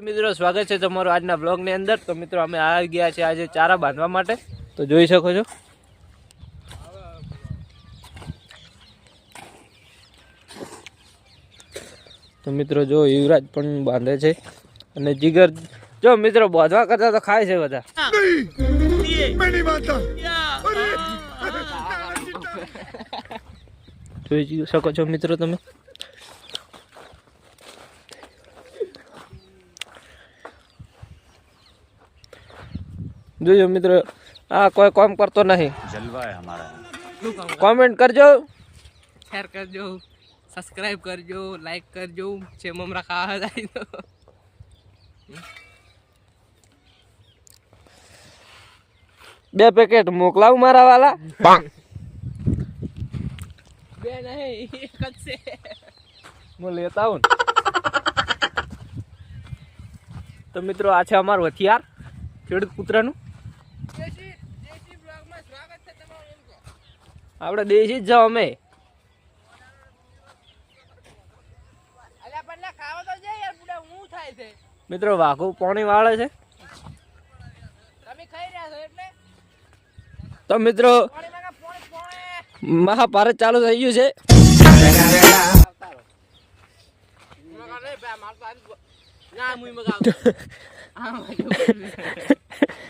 મિત્રો સ્વાગત છે તમારું આજના બ્લોગની અંદર. તો મિત્રો અમે આવી ગયા છે આજે ચારા બાંધવા માટે. તો જોઈ શકો છો. તો મિત્રો જો યુવરાજ પણ બાંધે છે. અને જીગર જો મિત્રો બાંધવા કરતા તો ખાય છે બધા. જોઈ શકો છો મિત્રો તમે. જોજો મિત્રો આ કોઈ કોમ કરતો નહીં. જલવા હે કોમેન્ટ કરજો. શેર કરજો સબસ્ક્રાઇબ કરજો લાઈક કરજો છે મમરા ખાવા જાય તો. બે પેકેટ મોકલાવ મારા વાલા? બે નહીં એક જ છે. હું લેતા આવું તો મિત્રો આ છે અમારું હથિયાર ખેડૂત કૂતરાનું આપણે દેશી જ જાઓ અમે. મિત્રો વાઘુ પાણી વાળે છે. તો મિત્રો મહાભારત ચાલુ થઈ ગયું છે. ના